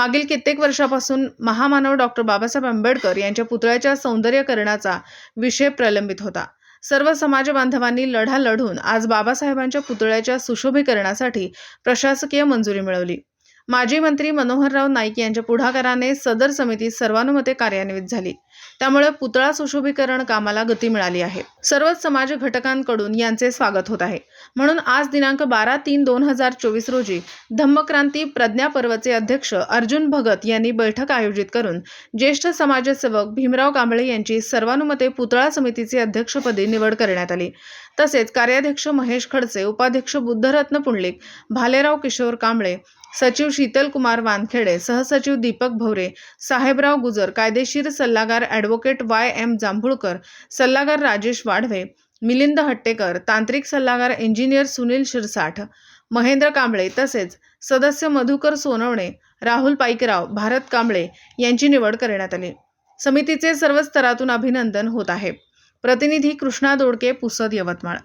मागील कित्येक वर्षापासून महामानव डॉक्टर बाबासाहेब आंबेडकर यांच्या पुतळ्याच्या सौंदर्यकरणाचा विषय प्रलंबित होता. सर्व समाज बांधवांनी लढा लढून आज बाबासाहेबांच्या पुतळ्याच्या सुशोभीकरणासाठी प्रशासकीय मंजुरी मिळवली. माजी मंत्री मनोहरराव नाईक यांच्या पुढाकाराने सदर समिती सर्वानुमते कार्यान्वित झाली. त्यामुळे पुतळा सुशोभीकरण कामाला गती मिळाली आहे. सर्वच समाज घटकांकडून यांचे स्वागत होत आहे. म्हणून आज दिनांक बारा तीन दोन हजार चोवीस रोजी धम्मक्रांती प्रज्ञा पर्वचे अध्यक्ष अर्जुन भगत यांनी बैठक आयोजित करून ज्येष्ठ समाजसेवक भीमराव कांबळे यांची सर्वानुमते पुतळा समितीचे अध्यक्षपदी निवड करण्यात आली. तसेच कार्याध्यक्ष महेश खडसे उपाध्यक्ष बुद्धरत्न पुंडलिक भालेराव किशोर कांबळे सचिव शीतल कुमार वानखेडे सहसचिव दीपक भवरे साहेबराव गुजर कायदेशीर सल्लागार ॲडव्होकेट वाय एम जांभुळकर सल्लागार राजेश वाढवे मिलिंद हट्टेकर तांत्रिक सल्लागार इंजिनियर सुनील शिरसाठ महेंद्र कांबळे तसेच सदस्य मधुकर सोनवणे राहुल पाईकराव भारत कांबळे यांची निवड करण्यात आली. समितीचे सर्व स्तरातून अभिनंदन होत आहे. प्रतिनिधी कृष्णा दोडके पुसद यवतमाळ.